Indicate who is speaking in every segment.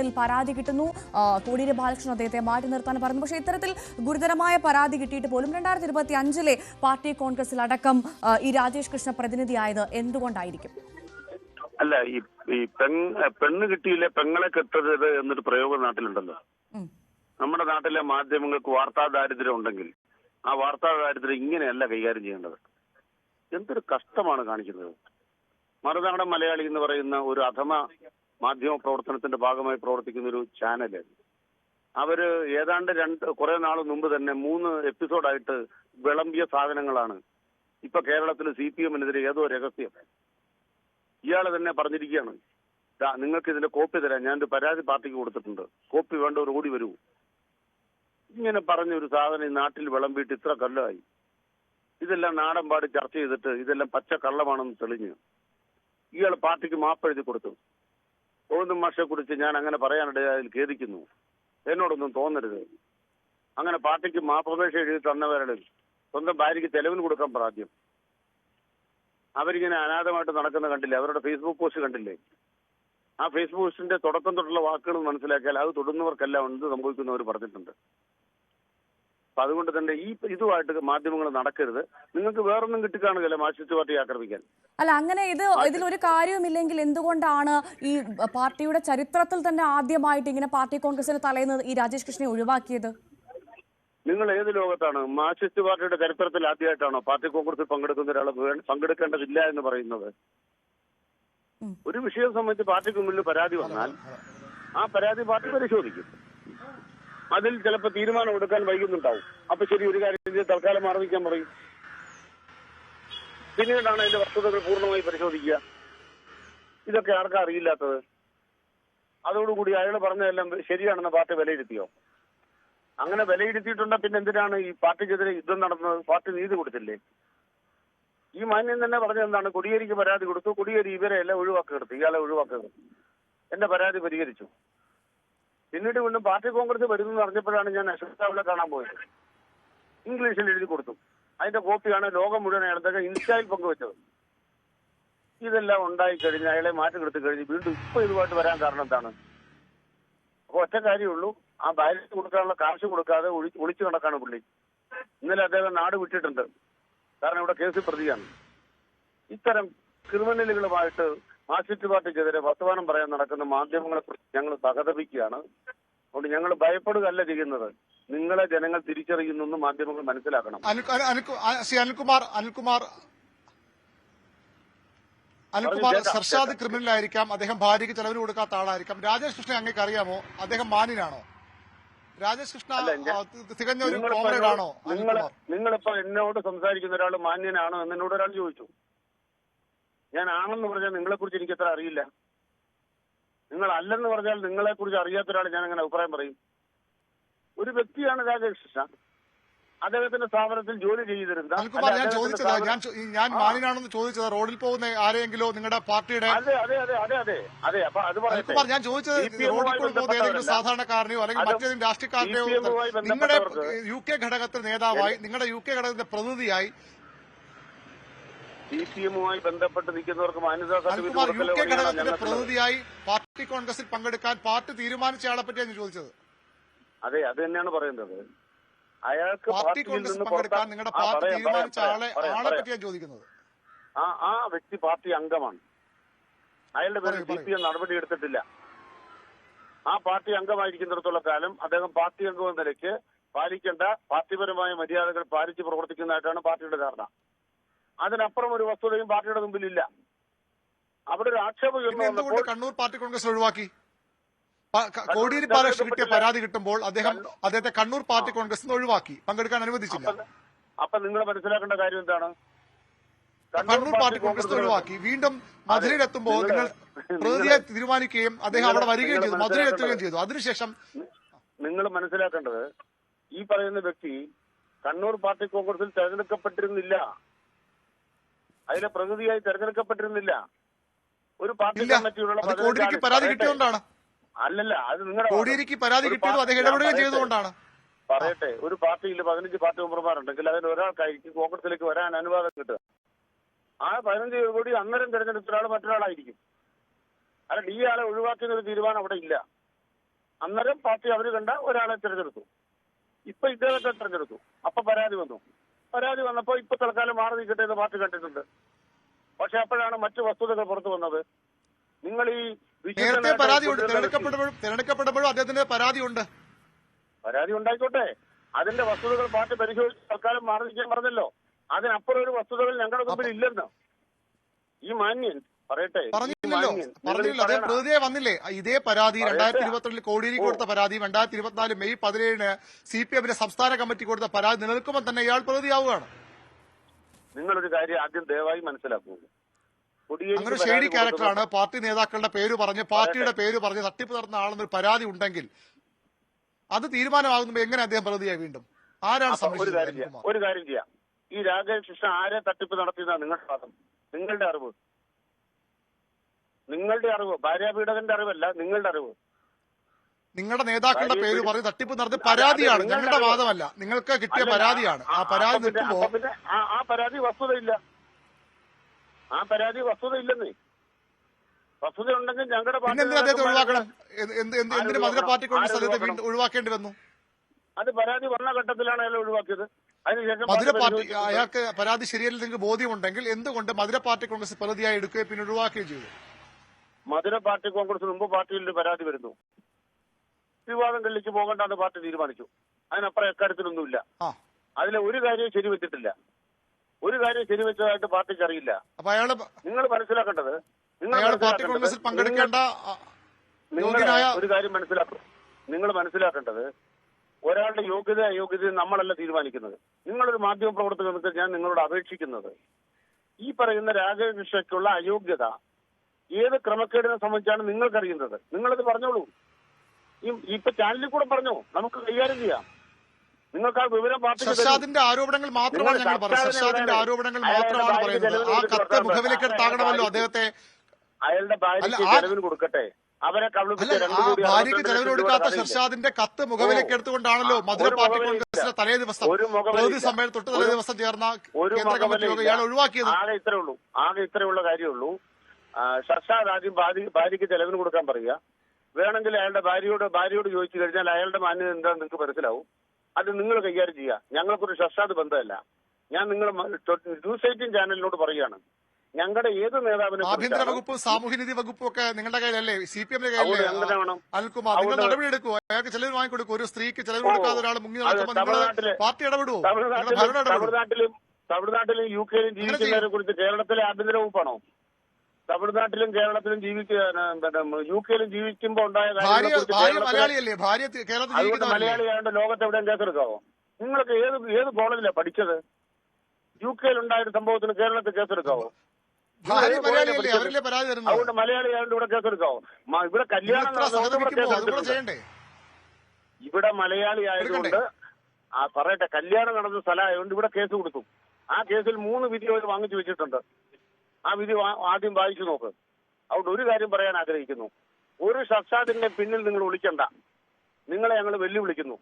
Speaker 1: ഇരുപത്തിരണ്ടിൽ പരാതി കിട്ടുന്നു. കോടിയേരി ബാലകൃഷ്ണൻ അദ്ദേഹത്തെ മാറ്റി നിർത്താൻ പറഞ്ഞു. പക്ഷേ ഇത്തരത്തിൽ ഗുരുതരമായ പരാതി കിട്ടിയിട്ട് പോലും രണ്ടായിരത്തി ഇരുപത്തി അഞ്ചിലെ പാർട്ടി കോൺഗ്രസിൽ അടക്കം ഈ രാജേഷ് കൃഷ്ണ പ്രതിനിധിയായത് എന്തുകൊണ്ടായിരിക്കും?
Speaker 2: അല്ല ഈ പെൺ പെണ്ണ് കിട്ടിയില്ലേ പെങ്ങളെ കെട്ടരുത് എന്നൊരു പ്രയോഗം നാട്ടിലുണ്ടല്ലോ. നമ്മുടെ നാട്ടിലെ മാധ്യമങ്ങൾക്ക് വാർത്താ ദാരിദ്ര്യം ഉണ്ടെങ്കിൽ ആ വാർത്താ ദാരിദ്ര്യം ഇങ്ങനെയല്ല കൈകാര്യം ചെയ്യേണ്ടത്. എന്തൊരു കഷ്ടമാണ് കാണിക്കുന്നത്. മറുനാടൻ മലയാളി എന്ന് പറയുന്ന ഒരു അധമ മാധ്യമ പ്രവർത്തനത്തിന്റെ ഭാഗമായി പ്രവർത്തിക്കുന്ന ഒരു ചാനൽ അവർ ഏതാണ്ട് രണ്ട് കുറെ നാൾ മുമ്പ് തന്നെ മൂന്ന് എപ്പിസോഡായിട്ട് വിളമ്പിയ സാധനങ്ങളാണ് ഇപ്പൊ കേരളത്തിൽ സി പി എമ്മിനെതിരെ ഏതോ രഹസ്യം. ഇയാൾ തന്നെ പറഞ്ഞിരിക്കുകയാണ് നിങ്ങൾക്ക് ഇതിന്റെ കോപ്പി തരാം. ഞാൻ പരാതി പാർട്ടിക്ക് കൊടുത്തിട്ടുണ്ട്. കോപ്പി വേണ്ടവർ ഓടി വരൂ. ഇങ്ങനെ പറഞ്ഞ ഒരു സാധനം ഈ നാട്ടിൽ വിളമ്പിയിട്ട് ഇത്ര കൊല്ലമായി ഇതെല്ലാം നാടൻ പാടി ചർച്ച ചെയ്തിട്ട് ഇതെല്ലാം പച്ച കള്ളമാണെന്ന് തെളിഞ്ഞ് ഇയാൾ പാർട്ടിക്ക് മാപ്പ് എഴുതി കൊടുത്തു. ഗോവിന്ദൻ മാഷെ കുറിച്ച് ഞാൻ അങ്ങനെ പറയാനിടയാതിൽ ഖേദിക്കുന്നു. എന്നോടൊന്നും തോന്നരുത്. അങ്ങനെ പാർട്ടിക്ക് മാപ്പപേക്ഷ എഴുതി തന്നവരുടെ സ്വന്തം ഭാര്യയ്ക്ക് തെളിവിന് കൊടുക്കാൻ പ്രാദ്യം. അവരിങ്ങനെ അനാഥമായിട്ട് നടക്കുന്ന കണ്ടില്ലേ? അവരുടെ ഫേസ്ബുക്ക് പോസ്റ്റ് കണ്ടില്ലേ? ആ ഫേസ്ബുക്ക് പോസ്റ്റിന്റെ തുടക്കം തൊട്ടുള്ള വാക്കുകൾ മനസ്സിലാക്കിയാൽ അത് തൊടുന്നവർക്കെല്ലാം എന്ത് സംഭവിക്കുന്നവർ പറഞ്ഞിട്ടുണ്ട്. അപ്പൊ അതുകൊണ്ട് തന്നെ ഈ ഇതുമായിട്ട് മാധ്യമങ്ങൾ നടക്കരുത്. നിങ്ങൾക്ക് വേറൊന്നും കിട്ടിക്കാണുകയല്ല മാർക്സിസ്റ്റ് പാർട്ടി ആക്രമിക്കാൻ.
Speaker 1: അല്ല അങ്ങനെ ഇത് ഇതിലൊരു കാര്യവുമില്ലെങ്കിൽ എന്തുകൊണ്ടാണ് ഈ പാർട്ടിയുടെ ചരിത്രത്തിൽ തന്നെ ആദ്യമായിട്ട് ഇങ്ങനെ പാർട്ടി കോൺഗ്രസിന് തലേന്ന് ഈ രാജേഷ് കൃഷ്ണനെ ഒഴിവാക്കിയത്?
Speaker 2: നിങ്ങൾ ഏത് ലോകത്താണ്? മാർക്സിസ്റ്റ് പാർട്ടിയുടെ ചരിത്രത്തിൽ ആദ്യമായിട്ടാണോ പാർട്ടി കോൺഗ്രസിൽ പങ്കെടുക്കുന്ന ഒരാൾ പങ്കെടുക്കേണ്ടതില്ല എന്ന് പറയുന്നത്? ഒരു വിഷയം സംബന്ധിച്ച് പാർട്ടിക്ക് മുന്നിൽ പരാതി വന്നാൽ ആ പരാതി പാർട്ടി പരിശോധിക്കും. അതിൽ ചിലപ്പോൾ തീരുമാനം എടുക്കാൻ വൈകുന്നുണ്ടാവും. അപ്പൊ ശരി ഒരു കാര്യം തൽക്കാലം നിൽക്കാൻ പറയും. പിന്നീടാണ് അതിന്റെ വസ്തുതകൾ പൂർണമായി പരിശോധിക്കുക. ഇതൊക്കെ ആർക്കാ അറിയില്ലാത്തത്? അതോടുകൂടി അയാൾ പറഞ്ഞതെല്ലാം ശരിയാണെന്ന് പാർട്ടി വിലയിരുത്തിയോ? അങ്ങനെ വിലയിരുത്തിയിട്ടുണ്ടെ? പിന്നെ എന്തിനാണ് ഈ പാർട്ടിക്കെതിരെ യുദ്ധം നടന്നത്? പാർട്ടി നീതി കൊടുത്തില്ലേ? ഈ മാന്യം തന്നെ പറഞ്ഞത് എന്താണ്? കൊടിയേരിക്ക് പരാതി കൊടുത്തു. കൊടിയേരി ഇവരെ എല്ലാം ഒഴിവാക്കി എടുത്തു ഇയാളെ ഒഴിവാക്കി എന്റെ പരാതി പരിഹരിച്ചു. പിന്നീട് വീണ്ടും പാർട്ടി കോൺഗ്രസ് വരുന്നു അറിഞ്ഞപ്പോഴാണ് ഞാൻ അശ്വസ്ഥാവിടെ കാണാൻ പോയത്. ഇംഗ്ലീഷിൽ എഴുതി കൊടുത്തു. അതിന്റെ കോപ്പിയാണ് ലോകം മുഴുവൻ അയാളത്തൊക്കെ ഇൻസ്റ്റയിൽ പങ്കുവച്ചത്. ഇതെല്ലാം ഉണ്ടായി കഴിഞ്ഞ് അയാളെ മാറ്റി കൊടുത്തു കഴിഞ്ഞ് വീണ്ടും ഇപ്പൊ ഇതുമായിട്ട് വരാൻ കാരണം എന്താണ്? അപ്പൊ ഒറ്റ കാര്യമുള്ളൂ. ആ ബാലൻസ് കൊടുക്കാനുള്ള കാശ് കൊടുക്കാതെ ഒളി- ഒളിച്ചു നടക്കാണ് പുള്ളി. ഇന്നലെ അദ്ദേഹം നാട് വിട്ടിട്ടുണ്ട്. കാരണം ഇവിടെ കേസ് പ്രതിയാണ്. ഇത്തരം ക്രിമിനലുകളുമായിട്ട് മാർക്സിസ്റ്റ് പാർട്ടിക്കെതിരെ വർത്തമാനം പറയാൻ നടക്കുന്ന മാധ്യമങ്ങളെ കുറിച്ച് ഞങ്ങൾ സഹതപിക്കുകയാണ് അതുകൊണ്ട് ഞങ്ങൾ ഭയപ്പെടുകയല്ല ചെയ്യുന്നത്. നിങ്ങളെ ജനങ്ങൾ തിരിച്ചറിയുന്നു മാധ്യമങ്ങൾ മനസ്സിലാക്കണം.
Speaker 3: അനിൽകുമാർ അനിൽകുമാർ. അനിൽകുമാർ സർഷാദ്
Speaker 2: ക്രിമിനൽ
Speaker 3: ക്രിമിനലായിരിക്കാം. അദ്ദേഹം ഭാര്യയ്ക്ക് ചെലവിന് കൊടുക്കാത്ത ആളായിരിക്കാം. രാജേഷ് കൃഷ്ണൻ അങ്ങേക്ക് അറിയാമോ അദ്ദേഹം മാന്യനാണോ? രാജേഷ് കൃഷ്ണ തികഞ്ഞ ഒരു
Speaker 2: നിങ്ങളിപ്പോ
Speaker 3: ആണോ നിങ്ങൾ
Speaker 2: നിങ്ങളിപ്പോ എന്നോട് സംസാരിക്കുന്ന ഒരാൾ മാന്യനാണോ എന്നോട് ഒരാൾ ചോദിച്ചു. ഞാൻ ആണെന്ന് പറഞ്ഞാൽ നിങ്ങളെ കുറിച്ച് എനിക്ക് അത്ര അറിയില്ല. നിങ്ങൾ അല്ലെന്ന് പറഞ്ഞാൽ നിങ്ങളെ കുറിച്ച് അറിയാത്ത ഒരാൾ ഞാൻ അങ്ങനെ അഭിപ്രായം പറയും. ഒരു വ്യക്തിയാണ് രാജകൃഷ്ണ. കൃഷ്ണ അദ്ദേഹത്തിന്റെ സ്ഥാപനത്തിൽ ജോലി ചെയ്തിരുന്ന
Speaker 3: ഞാൻ ചോദിച്ചത് ഞാൻ ഞാൻ ചോദിച്ചത് റോഡിൽ പോകുന്ന ആരെയെങ്കിലും നിങ്ങളുടെ പാർട്ടിയുടെ
Speaker 2: അതെ അതെ അതെ അതെ അതെ അതെ അപ്പൊ അത് പറയട്ടെ.
Speaker 3: ഞാൻ ചോദിച്ചത് റോഡിൽ പോകുന്ന ഏതെങ്കിലും സാധാരണക്കാരനെയോ അല്ലെങ്കിൽ മറ്റേതെങ്കിലും രാഷ്ട്രീയക്കാരനെയോ നിങ്ങളുടെ യു കെ ഘടകത്തിന്റെ നേതാവായി നിങ്ങളുടെ യു കെ ഘടകത്തിന്റെ പ്രതിനിധിയായി
Speaker 2: സി പി എമ്മുമായി ബന്ധപ്പെട്ട് നിൽക്കുന്നവർക്ക് മാന്യതാ സർട്ടിഫിക്കറ്റ്.
Speaker 3: പ്രതിനിധിയായി പാർട്ടി കോൺഗ്രസിൽ പങ്കെടുക്കാൻ പാർട്ടി തീരുമാനിച്ചയാളെ പറ്റിയാണ് ചോദിച്ചത്.
Speaker 2: അതെ അത് തന്നെയാണ് പറയുന്നത് അയാൾക്ക്
Speaker 3: പാർട്ടി
Speaker 2: നിന്ന്
Speaker 3: പങ്കെടുക്കാൻ നിങ്ങളുടെ പാർട്ടി തീരുമാനിച്ച ആളെ ആളെ പറ്റിയാണ് ചോദിക്കുന്നത്.
Speaker 2: ആ ആ വ്യക്തി പാർട്ടി അംഗമാണ്. അയാളുടെ പേരിൽ സി പി എം നടപടി എടുത്തിട്ടില്ല. ആ പാർട്ടി അംഗമായിരിക്കുന്നിടത്തോളം കാലം അദ്ദേഹം പാർട്ടി അംഗം എന്ന നിലയ്ക്ക് പാലിക്കേണ്ട പാർട്ടിപരമായ മര്യാദകൾ പാലിച്ച് പ്രവർത്തിക്കുന്നതായിട്ടാണ് പാർട്ടിയുടെ ധാരണ. അതിനപ്പുറം ഒരു വസ്തുതയും പാർട്ടിയുടെ മുമ്പിലില്ല. അവിടെ ഒരു ആക്ഷേപം
Speaker 3: കണ്ണൂർ പാർട്ടി കോൺഗ്രസ് ഒഴിവാക്കി? കോടിയേരി ബാലകൃഷ്ണൻ കിട്ടിയ. പരാതി കിട്ടുമ്പോൾ അദ്ദേഹം അദ്ദേഹത്തെ കണ്ണൂർ പാർട്ടി കോൺഗ്രസ് ഒഴിവാക്കി. പങ്കെടുക്കാൻ അനുവദിച്ചില്ല.
Speaker 2: അപ്പൊ- നിങ്ങൾ മനസ്സിലാക്കേണ്ട കാര്യം എന്താണ്?
Speaker 3: കണ്ണൂർ പാർട്ടി കോൺഗ്രസ് ഒഴിവാക്കി. വീണ്ടും മധുരയിലെത്തുമ്പോൾ നിങ്ങൾ പ്രതിയെ തീരുമാനിക്കുകയും അദ്ദേഹം അവിടെ വരികയും ചെയ്തു. മധുരയിൽ എത്തുകയും ചെയ്തു. അതിനുശേഷം
Speaker 2: നിങ്ങൾ മനസ്സിലാക്കേണ്ടത് ഈ പറയുന്ന വ്യക്തി കണ്ണൂർ പാർട്ടി കോൺഗ്രസിൽ തെരഞ്ഞെടുക്കപ്പെട്ടിരുന്നില്ല. അതിലെ പ്രതിനിധിയായി തെരഞ്ഞെടുക്കപ്പെട്ടിരുന്നില്ല. ഒരു പാർട്ടി കമ്മിറ്റിയുള്ള
Speaker 3: കോടിയേരിക്ക് പരാതി കിട്ടിയതുകൊണ്ടാണ്.
Speaker 2: അല്ലല്ല അത് നിങ്ങളുടെ
Speaker 3: കോടിയേരിക്ക് പരാതി അദ്ദേഹം ഇടപെടുകയും
Speaker 2: പറയട്ടെ. ഒരു പാർട്ടിയിൽ പതിനഞ്ച് പാർട്ടി മെമ്പർമാരുണ്ടെങ്കിൽ അതിൽ ഒരാൾക്കായിരിക്കും കോൺഗ്രസിലേക്ക് വരാൻ അനുവാദം കിട്ടുക. ആ പതിനഞ്ച് കോടി അന്നേരം തിരഞ്ഞെടുത്ത ഒരാൾ മറ്റൊരാളായിരിക്കും. അല്ല ഈ ആളെ ഒഴിവാക്കുന്ന ഒരു തീരുമാനം അവിടെ ഇല്ല. അന്നേരം പാർട്ടി അവർ കണ്ട ഒരാളെ തിരഞ്ഞെടുത്തു. ഇപ്പൊ ഇദ്ദേഹത്തെ തിരഞ്ഞെടുത്തു. അപ്പൊ പരാതി വന്നു. പരാതി വന്നപ്പോ ഇപ്പൊ തൽക്കാലം മാറി നിൽക്കട്ടെ എന്ന് പാർട്ടി കണ്ടിട്ടുണ്ട്. പക്ഷെ അപ്പോഴാണ് മറ്റു വസ്തുതകൾ പുറത്തു വന്നത്. നിങ്ങൾ ഈ
Speaker 3: നേരത്തെ പരാതിയുണ്ട്
Speaker 2: കൊണ്ടുവരുന്ന
Speaker 3: തിരഞ്ഞെടുക്കപ്പെടുമ്പോഴും അദ്ദേഹത്തിന്റെ അദ്ദേഹത്തിന് പരാതിയുണ്ട്
Speaker 2: പരാതി ഉണ്ടായിക്കോട്ടെ. അതിന്റെ വസ്തുതകൾ പാർട്ടി പരിശോധിച്ച് തൽക്കാലം മാറി നിൽക്കാൻ പറഞ്ഞല്ലോ. അതിനപ്പുറം ഒരു വസ്തുതകൾ ഞങ്ങളുടെ മുമ്പിൽ ഇല്ലെന്ന്. ഈ മാന്യൻ
Speaker 3: പറഞ്ഞില്ലല്ലോ പ്രതിയെ വന്നില്ലേ? ഇതേ പരാതി. രണ്ടായിരത്തി ഇരുപത്തിരണ്ടിൽ കോടിയേരി കൊടുത്ത പരാതി രണ്ടായിരത്തി ഇരുപത്തിനാല് മെയ് പതിനേഴിന് സി പി എമ്മിന്റെ സംസ്ഥാന കമ്മിറ്റി കൊടുത്ത പരാതി നിലനിൽക്കുമ്പോൾ തന്നെ ഇയാൾ പ്രതിയാവുകയാണ്.
Speaker 2: നിങ്ങളൊരു കാര്യം ആദ്യം ദയവായി മനസ്സിലാക്കുക
Speaker 3: അങ്ങനെ
Speaker 2: ഷേഡി
Speaker 3: ഷെയ്ഡി ക്യാരക്ടറാണ് പാർട്ടി നേതാക്കളുടെ പേര് പറഞ്ഞ് പാർട്ടിയുടെ പേര് പറഞ്ഞ് തട്ടിപ്പ് നടന്ന ആളെന്നൊരു പരാതി ഉണ്ടെങ്കിൽ അത് തീരുമാനമാകുമ്പോൾ എങ്ങനെ അദ്ദേഹം പ്രതിയായി വീണ്ടും? ആരാണ്
Speaker 2: അപ്പൊ ഒരു കാര്യം ചെയ്യാം. ഒരു കാര്യം ചെയ്യാം. ഈ രാകേഷ് കൃഷ്ണ ആരെ തട്ടിപ്പ് നടത്തിയതാണ് നിങ്ങളുടെ വാദം? നിങ്ങളുടെ അറിവ്. നിങ്ങളുടെ അറിവ് ഭാര്യാപീഠകന്റെ അറിവല്ല നിങ്ങളുടെ അറിവ്.
Speaker 3: നിങ്ങളുടെ നേതാക്കളുടെ പേര്
Speaker 2: പറയും
Speaker 3: പറഞ്ഞ് തട്ടിപ്പ് നടത്തി പരാതിയാണ്. ഞങ്ങളുടെ വാദമല്ല. നിങ്ങൾക്ക് കിട്ടിയ പരാതിയാണ്. ആ പരാതി
Speaker 2: പിന്നെ ആ- പരാതി വസ്തുതയില്ല. ആ പരാതി വസ്തുതയില്ലെന്നേ. വസ്തുത ഉണ്ടെങ്കിൽ ഞങ്ങളുടെ
Speaker 3: അദ്ദേഹത്തെ ഒഴിവാക്കണം? എന്ത് എന്ത് എന്ത്
Speaker 2: ആര്
Speaker 3: മധുര
Speaker 2: ഒഴിവാക്കണം?
Speaker 3: പാർട്ടി കോൺഗ്രസ്
Speaker 2: ആര്
Speaker 3: അദ്ദേഹത്തെ വീണ്ടും ഒഴിവാക്കേണ്ടി വന്നു?
Speaker 2: അത് പരാതി വന്ന ഘട്ടത്തിലാണ് അയാൾ ഒഴിവാക്കിയത്.
Speaker 3: മധുര
Speaker 2: പാർട്ടി
Speaker 3: അയാൾക്ക് പരാതി ശരിയല്ല നിങ്ങൾക്ക് ബോധ്യമുണ്ടെങ്കിൽ എന്തുകൊണ്ട് മധുര പാർട്ടി കോൺഗ്രസ് പ്രതിയായി എടുക്കുകയും പിന്നെ ഒഴിവാക്കുകയും ചെയ്തു?
Speaker 2: മധുര പാർട്ടി കോൺഗ്രസിന് മുമ്പ് പാർട്ടിയിൽ ഒരു പരാതി വരുന്നു. വിവാദങ്ങളിലേക്ക് പോകണ്ടെന്ന് പാർട്ടി തീരുമാനിച്ചു. അതിനപ്പുറം എക്കാര്യത്തിലൊന്നുമില്ല
Speaker 3: ആ.
Speaker 2: അതിലെ ഒരു കാര്യവും ശരിവെച്ചിട്ടില്ല. ഒരു കാര്യം ശരിവെച്ചതായിട്ട് പാർട്ടിക്ക് അറിയില്ല. നിങ്ങൾ മനസ്സിലാക്കേണ്ടത് നിങ്ങൾ
Speaker 3: പങ്കെടുക്കേണ്ട
Speaker 2: നിങ്ങൾ ഒരു കാര്യം മനസ്സിലാക്കും നിങ്ങൾ മനസ്സിലാക്കേണ്ടത് ഒരാളുടെ യോഗ്യത അയോഗ്യത നമ്മളല്ല തീരുമാനിക്കുന്നത്. നിങ്ങളൊരു മാധ്യമ പ്രവർത്തകർക്ക് ഞാൻ നിങ്ങളോട് അപേക്ഷിക്കുന്നത് ഈ പറയുന്ന രാജകൃഷ്ണയ്ക്കുള്ള അയോഗ്യത ഏത് ക്രമക്കേടിനെ സംബന്ധിച്ചാണ് നിങ്ങൾക്കറിയുന്നത്? നിങ്ങളത് പറഞ്ഞോളൂ. ഈ ഇപ്പൊ ചാനലിൽ കൂടെ പറഞ്ഞോ? നമുക്ക് കൈകാര്യം ചെയ്യാം. നിങ്ങൾക്ക് ആ വിവരം.
Speaker 3: ഷർഷാദിന്റെ ആരോപണങ്ങൾ മാത്രമാണ് ഞങ്ങൾ പറയുന്നത്. ഷർഷാദിന്റെ? ആരോപണങ്ങൾ മാത്രമാണ് പറയുന്നത്. ആ കത്ത് അദ്ദേഹത്തെ.
Speaker 2: അയാളുടെ ഭാര്യയ്ക്ക് ചെലവിന് കൊടുക്കട്ടെ. അവരെ
Speaker 3: ഭാര്യയ്ക്ക് ചെലവിന് കൊടുക്കാത്ത? ഷർഷാദിന്റെ കത്ത് മുഖവിലേക്ക് എടുത്തുകൊണ്ടാണല്ലോ മധുര പാർട്ടി കോൺഗ്രസിന്റെ തലേ ദിവസം
Speaker 2: മുഖവിലയില്ല.
Speaker 3: സമ്മേളനം തൊട്ട് തലേ ദിവസം ചേർന്ന കേന്ദ്ര കമ്മിറ്റി യോഗം ഇയാൾ ഒഴിവാക്കിയത്.
Speaker 2: ആകെ ഇത്രേ ഉള്ളൂ. ആകെ ഇത്രയുള്ള കാര്യമുള്ളൂ ഷർഷാദ് ആദ്യം ഭാര്യ ഭാര്യയ്ക്ക് ചെലവിന് കൊടുക്കാൻ പറയുക. വേണമെങ്കിൽ അയാളുടെ ഭാര്യയോട് ഭാര്യയോട് ചോദിച്ചു കഴിഞ്ഞാൽ അയാളുടെ മാന്യത എന്താണെന്ന് നിങ്ങൾക്ക് മനസ്സിലാവും. അത് നിങ്ങൾ കൈകാര്യം ചെയ്യുക. ഞങ്ങൾക്കൊരു ഷർഷാദ് ബന്ധമല്ല. ഞാൻ നിങ്ങൾ ന്യൂസ് എയ്റ്റീൻ ചാനലിനോട് പറയുകയാണ്. ഞങ്ങളുടെ ഏത് നേതാവിനെ
Speaker 3: ആഭ്യന്തര വകുപ്പും സാമൂഹ്യനീതി വകുപ്പും ഒക്കെ നിങ്ങളുടെ കയ്യിലല്ലേ? സി പി എമ്മിന്റെ കയ്യിലല്ലേ? അനിൽകുമാർ നിങ്ങൾ
Speaker 2: അതുകൊണ്ട്
Speaker 3: നടപടി എടുക്കുമോ അയാൾക്ക് ചെലവ് വാങ്ങിക്കൊടുക്കും ഒരു സ്ത്രീക്ക് ചെലവ് കൊടുക്കാതെ ഒരാൾ മുങ്ങി നടക്കുമ്പോൾ പാർട്ടി ഇടപെടുവോ?
Speaker 2: തമിഴ്നാട്ടിലും തമിഴ്നാട്ടിലും യു കെയിലും ജീവിക്കുന്നവരെ കുറിച്ച് കേരളത്തിലെ ആഭ്യന്തര വകുപ്പാണോ? തമിഴ്നാട്ടിലും കേരളത്തിലും ജീവിക്കുന്ന യു കെയിലും ജീവിക്കുമ്പോൾ ഉണ്ടായ
Speaker 3: കാര്യങ്ങൾ
Speaker 2: മലയാളി
Speaker 3: ആയതുകൊണ്ട്
Speaker 2: കേരളത്തിലെ-
Speaker 3: മലയാളിയല്ലേ? ഭാര്യ കേരളത്തിൽ
Speaker 2: മലയാളിയാണ്ട് ലോകത്ത് എവിടെയും കേസെടുക്കാവോ? നിങ്ങൾക്ക് ഏത് ഏത് കോളേജിലാണ് പഠിച്ചത്? യു കെയിൽ ഉണ്ടായ ഒരു സംഭവത്തിന് കേരളത്തിൽ കേസെടുക്കാവോ? അതുകൊണ്ട് മലയാളിയാണ്ട് ഇവിടെ കേസെടുക്കാവോ? ഇവിടെ കല്യാണം ഇവിടെ മലയാളി ആയതുകൊണ്ട് ആ പറയട്ടെ. കല്യാണം നടന്ന സ്ഥലമായതുകൊണ്ട് ഇവിടെ കേസ് കൊടുക്കും ആ കേസിൽ മൂന്ന് വിധി അവർ വാങ്ങിച്ചു വെച്ചിട്ടുണ്ട്. ആ വിധി ആദ്യം വായിച്ചു നോക്ക്. അതുകൊണ്ട് ഒരു കാര്യം പറയാൻ ആഗ്രഹിക്കുന്നു. ഒരു സർഷാദിന്റെ പിന്നിൽ നിങ്ങൾ വിളിക്കണ്ട. നിങ്ങളെ ഞങ്ങൾ വെല്ലുവിളിക്കുന്നു.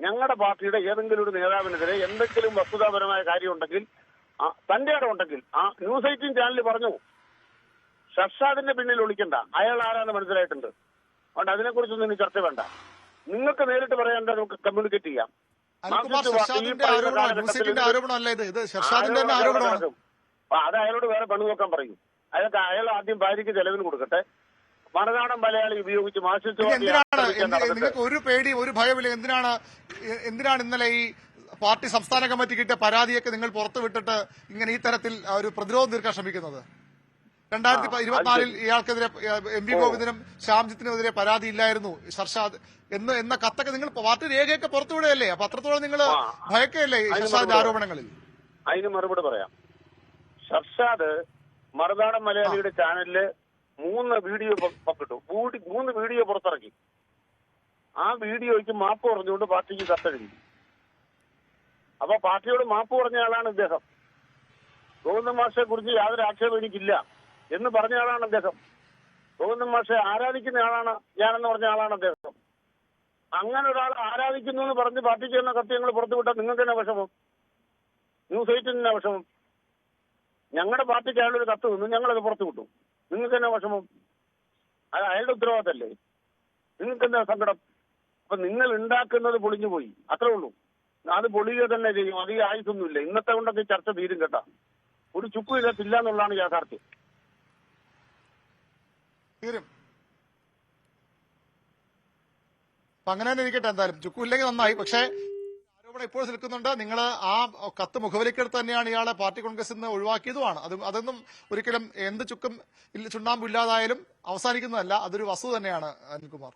Speaker 2: ഞങ്ങളുടെ പാർട്ടിയുടെ ഏതെങ്കിലും ഒരു നേതാവിനെതിരെ എന്തെങ്കിലും വസ്തുതാപരമായ കാര്യം ഉണ്ടെങ്കിൽ തന്റെ ഇടം ഉണ്ടെങ്കിൽ ആ ന്യൂസ് എയ്റ്റീൻ ചാനലിൽ പറഞ്ഞു. ഷർഷാദിന്റെ പിന്നിൽ വിളിക്കണ്ട. അയാൾ ആരാന്ന് മനസ്സിലായിട്ടുണ്ട്. അതുകൊണ്ട് അതിനെക്കുറിച്ചൊന്നും ഇനി ചർച്ച വേണ്ട. നിങ്ങൾക്ക് നേരിട്ട് പറയാൻ നമുക്ക് കമ്മ്യൂണിക്കേറ്റ് ചെയ്യാം.
Speaker 3: അനിൽകുമാർ
Speaker 2: മാർക്സിസ്റ്റ് പാർട്ടി ഈ
Speaker 3: ഷർഷാദിന്റെ
Speaker 2: പറയുന്ന
Speaker 3: ആരോപണം
Speaker 2: ഇത്.
Speaker 3: ഇത് ഷർഷാദിന്റെ ആരോപണമാണ്.
Speaker 2: അത് അയാളോട് വേറെ പണി നോക്കാൻ പറയും. അയാൾക്ക് അയാൾ ആദ്യം ഭാര്യയ്ക്ക് ചെലവിന് കൊടുക്കട്ടെ. മറുനാടൻ മലയാളി ഉപയോഗിച്ച്
Speaker 3: നിങ്ങൾക്ക് ഒരു ഒരു ഭയമില്ല. എന്തിനാണ്? എന്തിനാണ് ഇന്നലെ ഈ പാർട്ടി സംസ്ഥാന കമ്മിറ്റി കിട്ടിയ പരാതിയൊക്കെ നിങ്ങൾ പുറത്തുവിട്ടിട്ട് ഇങ്ങനെ ഈ തരത്തിൽ ഒരു പ്രതിരോധം തീർക്കാൻ ശ്രമിക്കുന്നത്? രണ്ടായിരത്തി ഇരുപത്തിനാലിൽ ഇയാൾക്കെതിരെ എം വി
Speaker 2: ഓ.
Speaker 3: ഗോവിന്ദനും ശ്യാംജിത്തിനെതിരെ പരാതി ഇല്ലായിരുന്നു. ഷർഷാദ് എന്ന് എന്ന കത്തൊക്കെ നിങ്ങൾ പാർട്ടി രേഖയൊക്കെ പുറത്തുവിടുകയല്ലേ അപ്പൊ അത്രത്തോളം നിങ്ങൾ
Speaker 2: ഭയക്കല്ലേ
Speaker 3: ഭയക്കയല്ലേ ഷർഷാദിന്റെ ആരോപണങ്ങളിൽ?
Speaker 2: അതിന് മറുപടി പറയാം. ഷർഷാദ് മറുനാടൻ മലയാളിയുടെ ചാനലിൽ മൂന്ന് വീഡിയോ പങ്കിട്ടു. മൂന്ന് വീഡിയോ പുറത്തിറക്കി. ആ വീഡിയോയ്ക്ക് മാപ്പ് പറഞ്ഞുകൊണ്ട് പാർട്ടിക്ക് കത്തെഴുതി അപ്പൊ പാർട്ടിയോട് മാപ്പ് പറഞ്ഞ ആളാണ് ഇദ്ദേഹം. ഗോവിന്ദൻ മാഷെ കുറിച്ച് യാതൊരു ആക്ഷേപം എനിക്കില്ല എന്ന് പറഞ്ഞ ആളാണ് അദ്ദേഹം ഗോവിന്ദൻ മാഷെ ആരാധിക്കുന്ന ആളാണ് ഞാനെന്ന് പറഞ്ഞ ആളാണ് അദ്ദേഹം അങ്ങനെ ഒരാൾ ആരാധിക്കുന്നു എന്ന് പറഞ്ഞ് പാർട്ടിക്ക് തന്നെ ഞങ്ങൾ പുറത്തുവിട്ടാൽ നിങ്ങൾക്ക് തന്നെ വിഷമം? ന്യൂസ് എയ്റ്റിന് വിഷമം? ഞങ്ങളുടെ പാർട്ടിക്ക് ഒരു കത്ത് തന്നു ഞങ്ങളത് പുറത്തു വിട്ടു. നിങ്ങൾക്ക് തന്നെ വിഷമം? അത് അയാളുടെ ഉത്തരവാദിത്തല്ലേ? നിങ്ങൾക്ക് എന്താ സങ്കടം? അപ്പൊ നിങ്ങൾ ഉണ്ടാക്കുന്നത് പൊളിഞ്ഞു പോയി. അത്രേ ഉള്ളൂ. അത് പൊളിയുക തന്നെ ചെയ്യും. അത് ഈ ആയുസൊന്നുമില്ല ഇന്നത്തെ കൊണ്ടൊക്കെ ചർച്ച തീരും കേട്ടാ. ഒരു ചുക്കും ഇതിനകത്തില്ല എന്നുള്ളതാണ് യാഥാർത്ഥ്യം.
Speaker 3: അങ്ങനെ തന്നെ ഇരിക്കട്ടെ എന്തായാലും. ചുക്കുമില്ലെങ്കിൽ നന്നായി. പക്ഷേ ആരോപണം ഇപ്പോൾ നിൽക്കുന്നുണ്ട്. നിങ്ങൾ ആ കത്ത് മുഖവരിക്കെടുത്ത് തന്നെയാണ് ഇയാളെ പാർട്ടി കോൺഗ്രസിൽ നിന്ന് ഒഴിവാക്കിയതുമാണ്. അത് അതൊന്നും ഒരിക്കലും എന്ത് ചുക്കും ചുണ്ടാമ്പില്ലാതായാലും അവസാനിക്കുന്നതല്ല. അതൊരു വസ്തു തന്നെയാണ് അനിൽകുമാർ.